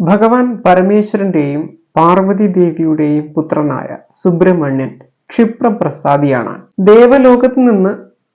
ഭഗവാൻ പരമേശ്വരന്റെയും പാർവതി ദേവിയുടെയും പുത്രനായ സുബ്രഹ്മണ്യൻ ക്ഷിപ്രപ്രസാദിയാണ്. ദേവലോകത്ത് നിന്ന്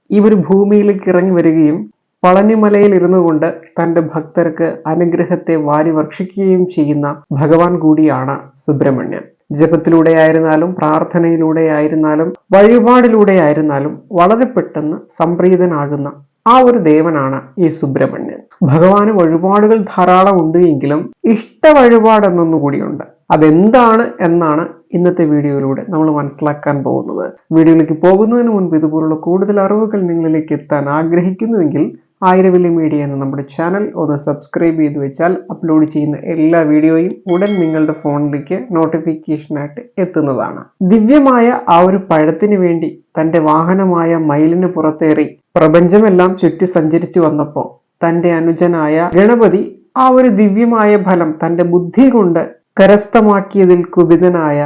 ഇവർ ഭൂമിയിലേക്ക് ഇറങ്ങി വരികയും പളനിമലയിൽ ഇരുന്നു കൊണ്ട് തന്റെ ഭക്തർക്ക് അനുഗ്രഹത്തെ വാരി വർഷിക്കുകയും ചെയ്യുന്ന ഭഗവാൻ കൂടിയാണ് സുബ്രഹ്മണ്യൻ. ജപത്തിലൂടെ ആയിരുന്നാലും പ്രാർത്ഥനയിലൂടെ ആയിരുന്നാലും വഴിപാടിലൂടെ ആയിരുന്നാലും വളരെ പെട്ടെന്ന് സംപ്രീതനാകുന്ന ആ ഒരു ദേവനാണ് ഈ സുബ്രഹ്മണ്യൻ. ഭഗവാന് വഴിപാടുകൾ ധാരാളം ഉണ്ട് എങ്കിലും ഇഷ്ട വഴിപാട് എന്നൊന്നു കൂടിയുണ്ട്. അതെന്താണ് എന്നാണ് ഇന്നത്തെ വീഡിയോയിലൂടെ നമ്മൾ മനസ്സിലാക്കാൻ പോകുന്നത്. വീഡിയോയിലേക്ക് പോകുന്നതിന് മുൻപ് ഇതുപോലുള്ള കൂടുതൽ അറിവുകൾ നിങ്ങളിലേക്ക് എത്താൻ ആഗ്രഹിക്കുന്നുവെങ്കിൽ ആയിരവില്ലി മീഡിയ എന്ന നമ്മുടെ ചാനൽ ഒന്ന് സബ്സ്ക്രൈബ് ചെയ്തു വെച്ചാൽ അപ്ലോഡ് ചെയ്യുന്ന എല്ലാ വീഡിയോയും ഉടൻ നിങ്ങളുടെ ഫോണിലേക്ക് നോട്ടിഫിക്കേഷനായിട്ട് എത്തുന്നതാണ്. ദിവ്യമായ ആ ഒരു പഴത്തിന് വേണ്ടി തന്റെ വാഹനമായ മയിലിന് പുറത്തേറി പ്രപഞ്ചമെല്ലാം ചുറ്റി സഞ്ചരിച്ചു വന്നപ്പോൾ തന്റെ അനുജനായ ഗണപതി ആ ഒരു ദിവ്യമായ ഫലം തന്റെ ബുദ്ധി കൊണ്ട് കരസ്ഥമാക്കിയതിൽ കുപിതനായ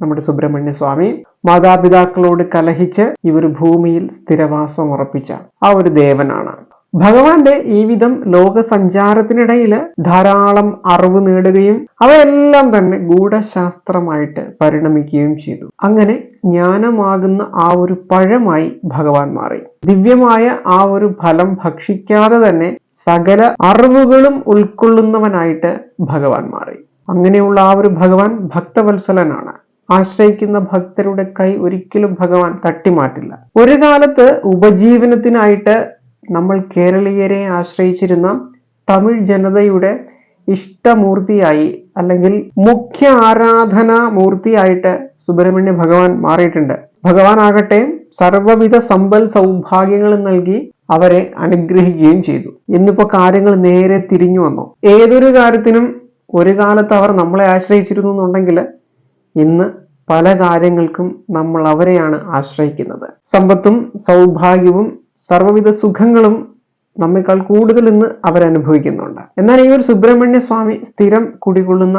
നമ്മുടെ സുബ്രഹ്മണ്യ സ്വാമി മാതാപിതാക്കളോട് കലഹിച്ച് ഇവർ ഭൂമിയിൽ സ്ഥിരവാസം ഉറപ്പിച്ച ആ ഒരു ദേവനാണ്. ഭഗവാന്റെ ഈ വിധം ലോകസഞ്ചാരത്തിനിടയിൽ ധാരാളം അറിവ് നേടുകയും അവയെല്ലാം തന്നെ ഗൂഢശാസ്ത്രമായിട്ട് പരിണമിക്കുകയും ചെയ്തു. അങ്ങനെ ജ്ഞാനമാകുന്ന ആ ഒരു പഴമായി ഭഗവാൻ മാറി. ദിവ്യമായ ആ ഒരു ഫലം ഭക്ഷിക്കാതെ തന്നെ സകല അറിവുകളും ഉൾക്കൊള്ളുന്നവനായിട്ട് ഭഗവാൻ മാറി. അങ്ങനെയുള്ള ആ ഒരു ഭഗവാൻ ഭക്തവത്സലനാണ്. ആശ്രയിക്കുന്ന ഭക്തരുടെ കൈ ഒരിക്കലും ഭഗവാൻ തട്ടിമാറ്റില്ല. ഒരു കാലത്ത് ഉപജീവനത്തിനായിട്ട് നമ്മൾ കേരളീയരെ ആശ്രയിച്ചിരുന്ന തമിഴ് ജനതയുടെ ഇഷ്ടമൂർത്തിയായി അല്ലെങ്കിൽ മുഖ്യ ആരാധനാ മൂർത്തിയായിട്ട് സുബ്രഹ്മണ്യ ഭഗവാൻ മാറിയിട്ടുണ്ട്. ഭഗവാൻ ആകട്ടെ സർവവിധ സമ്പൽ സൗഭാഗ്യങ്ങളും നൽകി അവരെ അനുഗ്രഹിക്കുകയും ചെയ്തു. ഇന്നിപ്പോ കാര്യങ്ങൾ നേരെ തിരിഞ്ഞു വന്നു. ഏതൊരു കാര്യത്തിനും ഒരു കാലത്ത് അവർ നമ്മളെ ആശ്രയിച്ചിരുന്നു എന്നുണ്ടെങ്കിൽ ഇന്ന് പല കാര്യങ്ങൾക്കും നമ്മൾ അവരെയാണ് ആശ്രയിക്കുന്നത്. സമ്പത്തും സൗഭാഗ്യവും സർവവിധ സുഖങ്ങളും നമ്മേക്കാൾ കൂടുതൽ ഇന്ന് അവരനുഭവിക്കുന്നുണ്ട്. എന്നാൽ ഈ ഒരു സുബ്രഹ്മണ്യ സ്വാമി സ്ഥിരം കുടികൊള്ളുന്ന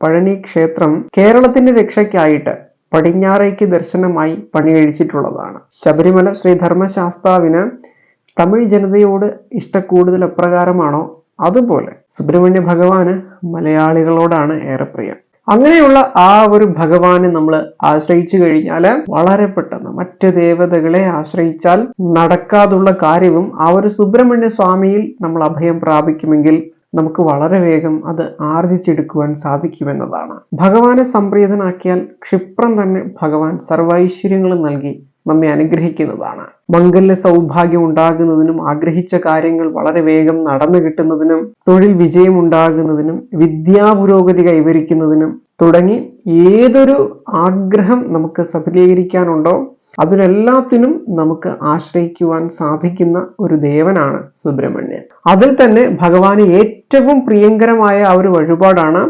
പഴനി ക്ഷേത്രം കേരളത്തിന്റെ രക്ഷയ്ക്കായിട്ട് പടിഞ്ഞാറേക്ക് ദർശനമായി പണികഴിച്ചിട്ടുള്ളതാണ്. ശബരിമല ശ്രീ ധർമ്മശാസ്താവിന് തമിഴ് ജനതയോട് ഇഷ്ടക്കൂടുതൽ എപ്രകാരമാണോ അതുപോലെ സുബ്രഹ്മണ്യ ഭഗവാന് മലയാളികളോടാണ് ഏറെ പ്രിയം. അങ്ങനെയുള്ള ആ ഒരു ഭഗവാനെ നമ്മൾ ആശ്രയിച്ചു കഴിഞ്ഞാൽ വളരെ പെട്ടെന്ന് മറ്റ് ദേവതകളെ ആശ്രയിച്ചാൽ നടക്കാതുള്ള കാര്യവും ആ ഒരു സുബ്രഹ്മണ്യ സ്വാമിയിൽ നമ്മൾ അഭയം പ്രാപിക്കുമെങ്കിൽ നമുക്ക് വളരെ വേഗം അത് ആർജിച്ചെടുക്കുവാൻ സാധിക്കുമെന്നതാണ്. ഭഗവാനെ സംപ്രീതനാക്കിയാൽ ക്ഷിപ്രം തന്നെ ഭഗവാൻ സർവൈശ്വര്യങ്ങളും നൽകി നമ്മെ അനുഗ്രഹിക്കുന്നതാണ്. മംഗല്യ സൗഭാഗ്യം ഉണ്ടാകുന്നതിനും ആഗ്രഹിച്ച കാര്യങ്ങൾ വളരെ വേഗം നടന്നു കിട്ടുന്നതിനും തൊഴിൽ വിജയം ഉണ്ടാകുന്നതിനും വിദ്യാപുരോഗതി കൈവരിക്കുന്നതിനും തുടങ്ങി ഏതൊരു ആഗ്രഹം നമുക്ക് സഫലീകരിക്കാനുണ്ടോ അതിലെല്ലാത്തിനും നമുക്ക് ആശ്രയിക്കുവാൻ സാധിക്കുന്ന ഒരു ദേവനാണ് സുബ്രഹ്മണ്യൻ. അതിൽ തന്നെ ഭഗവാന് ഏറ്റവും പ്രിയങ്കരമായ ആ ഒരു വഴിപാടാണ്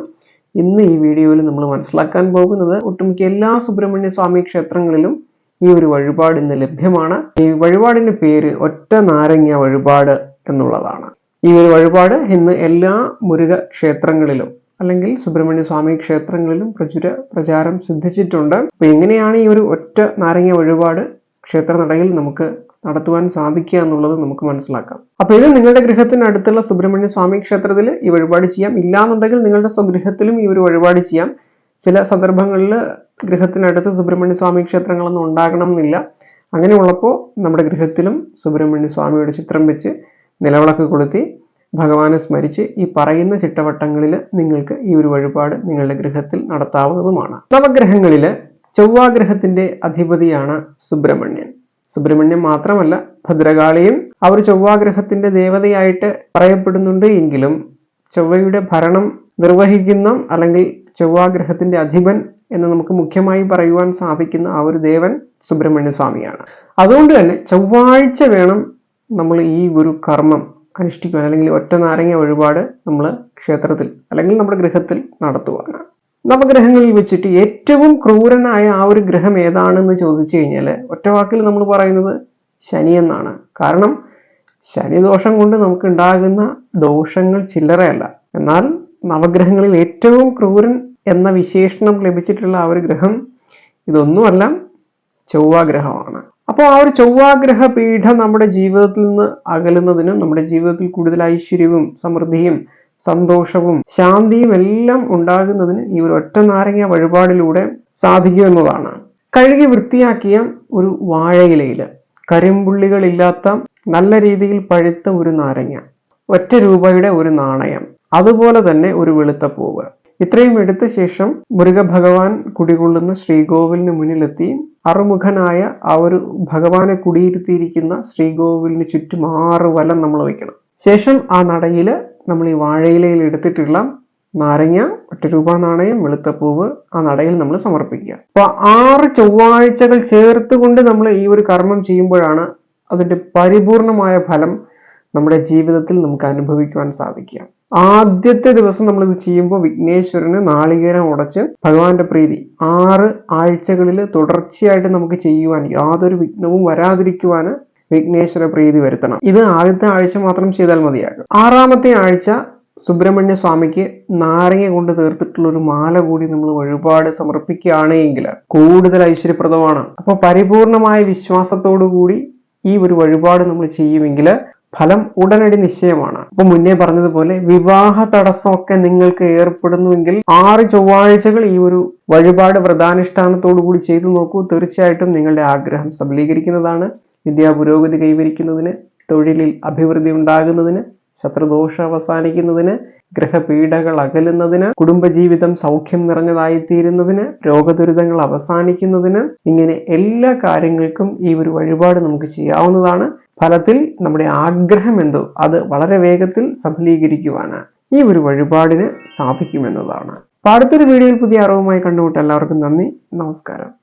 ഇന്ന് ഈ വീഡിയോയിൽ നമ്മൾ മനസ്സിലാക്കാൻ പോകുന്നത്. ഒട്ടുമിക്ക എല്ലാ സുബ്രഹ്മണ്യ സ്വാമി ക്ഷേത്രങ്ങളിലും ഈ ഒരു വഴിപാട് ഇന്ന് ലഭ്യമാണ്. ഈ വഴിപാടിന്റെ പേര് ഒറ്റ നാരങ്ങ വഴിപാട് എന്നുള്ളതാണ്. ഈ ഒരു വഴിപാട് ഇന്ന് എല്ലാ മുരുക ക്ഷേത്രങ്ങളിലും അല്ലെങ്കിൽ സുബ്രഹ്മണ്യ സ്വാമി ക്ഷേത്രങ്ങളിലും പ്രചുര പ്രചാരം സിദ്ധിച്ചിട്ടുണ്ട്. അപ്പൊ എങ്ങനെയാണ് ഈ ഒരു ഒറ്റ നാരങ്ങ വഴിപാട് ക്ഷേത്ര നടയിൽ നമുക്ക് നടത്തുവാൻ സാധിക്കുക എന്നുള്ളത് നമുക്ക് മനസ്സിലാക്കാം. അപ്പൊ ഇത് നിങ്ങളുടെ ഗൃഹത്തിനടുത്തുള്ള സുബ്രഹ്മണ്യ സ്വാമി ക്ഷേത്രത്തിൽ ഈ വഴിപാട് ചെയ്യാം. ഇല്ലാന്നുണ്ടെങ്കിൽ നിങ്ങളുടെ സ്വഗൃഹത്തിലും ഈ ഒരു വഴിപാട് ചെയ്യാം. ചില സന്ദർഭങ്ങളിൽ ഗൃഹത്തിനടുത്ത് സുബ്രഹ്മണ്യ സ്വാമി ക്ഷേത്രങ്ങളൊന്നും ഉണ്ടാകണം എന്നില്ല അങ്ങനെയുള്ളപ്പോൾ നമ്മുടെ ഗൃഹത്തിലും സുബ്രഹ്മണ്യ സ്വാമിയുടെ ചിത്രം വെച്ച് നിലവിളക്ക് കൊളുത്തി ഭഗവാനെ സ്മരിച്ച് ഈ പറയുന്ന ചിട്ടവട്ടങ്ങളിൽ നിങ്ങൾക്ക് ഈ ഒരു വഴിപാട് നിങ്ങളുടെ ഗൃഹത്തിൽ നടത്താവുന്നതുമാണ്. നവഗ്രഹങ്ങളിൽ ചൊവ്വാഗ്രഹത്തിന്റെ അധിപതിയാണ് സുബ്രഹ്മണ്യൻ. സുബ്രഹ്മണ്യൻ മാത്രമല്ല ഭദ്രകാളിയും അവർ ചൊവ്വാഗ്രഹത്തിന്റെ ദേവതയായിട്ട് പറയപ്പെടുന്നുണ്ട് എങ്കിലും ചൊവ്വയുടെ ഭരണം നിർവഹിക്കുന്ന അല്ലെങ്കിൽ ചൊവ്വാഗ്രഹത്തിന്റെ അധിപൻ എന്ന് നമുക്ക് മുഖ്യമായി പറയുവാൻ സാധിക്കുന്ന ആ ഒരു ദേവൻ സുബ്രഹ്മണ്യ സ്വാമിയാണ് അതുകൊണ്ട് തന്നെ ചൊവ്വാഴ്ച വേണം നമ്മൾ ഈ ഒരു കർമ്മം അനുഷ്ഠിക്കുവാൻ അല്ലെങ്കിൽ ഒറ്റ നാരങ്ങ വഴിപാട് നമ്മൾ ക്ഷേത്രത്തിൽ അല്ലെങ്കിൽ നമ്മുടെ ഗൃഹത്തിൽ നടത്തുവാണ് നവഗ്രഹങ്ങളിൽ വെച്ചിട്ട് ഏറ്റവും ക്രൂരനായ ആ ഒരു ഗ്രഹം ഏതാണെന്ന് ചോദിച്ചു കഴിഞ്ഞാൽ ഒറ്റ വാക്കിൽ നമ്മൾ പറയുന്നത് ശനി എന്നാണ്. കാരണം ശനിദോഷം കൊണ്ട് നമുക്ക് ഉണ്ടാകുന്ന ദോഷങ്ങൾ ചില്ലറയല്ല. എന്നാൽ നവഗ്രഹങ്ങളിൽ ഏറ്റവും ക്രൂരൻ എന്ന വിശേഷണം ലഭിച്ചിട്ടുള്ള ആ ഒരു ഗ്രഹം ഇതൊന്നുമല്ല ചൊവ്വാഗ്രഹമാണ്. അപ്പോൾ ആ ഒരു ചൊവ്വാഗ്രഹ പീഠം നമ്മുടെ ജീവിതത്തിൽ നിന്ന് അകലുന്നതിനും നമ്മുടെ ജീവിതത്തിൽ കൂടുതൽ ഐശ്വര്യവും സമൃദ്ധിയും സന്തോഷവും ശാന്തിയും എല്ലാം ഉണ്ടാകുന്നതിന് ഈ ഒരു ഒറ്റ നാരങ്ങ വഴിപാടിലൂടെ സാധിക്കുമെന്നതാണ് കഴുകി വൃത്തിയാക്കിയ ഒരു വാഴയിലയിൽ കരിമ്പുള്ളികളില്ലാത്ത നല്ല രീതിയിൽ പഴുത്ത ഒരു നാരങ്ങ. ഒറ്റ രൂപയുടെ ഒരു നാണയം അതുപോലെ തന്നെ ഒരു വെളുത്ത പൂവ് ഇത്രയും എടുത്ത ശേഷം മുരുക മുരുകഭഗവാൻ കുടികൊള്ളുന്ന ശ്രീകോവിലിന് മുന്നിലെത്തി അറുമുഖനായ ആ ഒരു ഭഗവാനെ കുടിയിരുത്തിയിരിക്കുന്ന ശ്രീകോവിലിന് ചുറ്റും ആറ് വലം നമ്മൾ വെക്കണം ശേഷം ആ നടയിൽ നമ്മൾ ഈ വാഴയിലയിൽ എടുത്തിട്ടുള്ള നാരങ്ങ ഒറ്റ രൂപ നാണയം വെളുത്ത പൂവ് ആ നടയിൽ നമ്മൾ സമർപ്പിക്കുക. അപ്പൊ ആറ് ചൊവ്വാഴ്ചകൾ ചേർത്തുകൊണ്ട് നമ്മൾ ഈ ഒരു കർമ്മം ചെയ്യുമ്പോഴാണ് അതിന്റെ പരിപൂർണമായ ഫലം നമ്മുടെ ജീവിതത്തിൽ നമുക്ക് അനുഭവിക്കുവാൻ സാധിക്കുക. ആദ്യത്തെ ദിവസം നമ്മൾ ഇത് ചെയ്യുമ്പോൾ വിഘ്നേശ്വരന് നാളികേരം ഉടച്ച് ഭഗവാന്റെ പ്രീതി. ആറ് ആഴ്ചകളിൽ തുടർച്ചയായിട്ട് നമുക്ക് ചെയ്യുവാൻ യാതൊരു വിഘ്നവും വരാതിരിക്കുവാൻ വിഘ്നേശ്വര പ്രീതി വരുത്തണം. ഇത് ആദ്യത്തെ ആഴ്ച മാത്രം ചെയ്താൽ മതിയാകും. ആറാമത്തെ ആഴ്ച സുബ്രഹ്മണ്യ സ്വാമിക്ക് നാരങ്ങ കൊണ്ട് തീർത്തിട്ടുള്ള ഒരു മാല കൂടി നമ്മൾ ഒരുപാട് സമർപ്പിക്കുകയാണ് എങ്കിൽ കൂടുതൽ ഐശ്വര്യപ്രദമാണ്. അപ്പോൾ പരിപൂർണമായ വിശ്വാസത്തോടു കൂടി ഈ ഒരു വഴിപാട് നമ്മൾ ചെയ്യുമെങ്കിൽ ഫലം ഉടനടി നിശ്ചയമാണ്. അപ്പൊ മുന്നേ പറഞ്ഞതുപോലെ വിവാഹ തടസ്സമൊക്കെ നിങ്ങൾക്ക് ഏർപ്പെടുന്നുവെങ്കിൽ ആറ് ചൊവ്വാഴ്ചകൾ ഈ ഒരു വഴിപാട് വ്രതാനുഷ്ഠാനത്തോടുകൂടി ചെയ്തു നോക്കൂ. തീർച്ചയായിട്ടും നിങ്ങളുടെ ആഗ്രഹം സബലീകരിക്കുന്നതാണ് വിദ്യാ പുരോഗതി കൈവരിക്കുന്നതിന് തൊഴിലിൽ അഭിവൃദ്ധി ഉണ്ടാകുന്നതിന് ശത്രുദോഷം അവസാനിക്കുന്നതിന് ഗ്രഹപീഠകൾ അകലുന്നതിന് കുടുംബജീവിതം സൗഖ്യം നിറഞ്ഞതായി തീരുന്നതിന് രോഗദുരിതങ്ങൾ അവസാനിക്കുന്നതിന് ഇങ്ങനെ എല്ലാ കാര്യങ്ങൾക്കും ഈ ഒരു വഴിപാട് നമുക്ക് ചെയ്യാവുന്നതാണ്. ഫലത്തിൽ നമ്മുടെ ആഗ്രഹം എന്തോ? അത് വളരെ വേഗത്തിൽ സഫലീകരിക്കുവാന് ഈ ഒരു വഴിപാടിന് സാധിക്കുമെന്നതാണ്. പാടത്തൊരു വീഡിയോയിൽ പുതിയ അറിവുമായി കണ്ടുമുട്ട എല്ലാവർക്കും നന്ദി. നമസ്കാരം.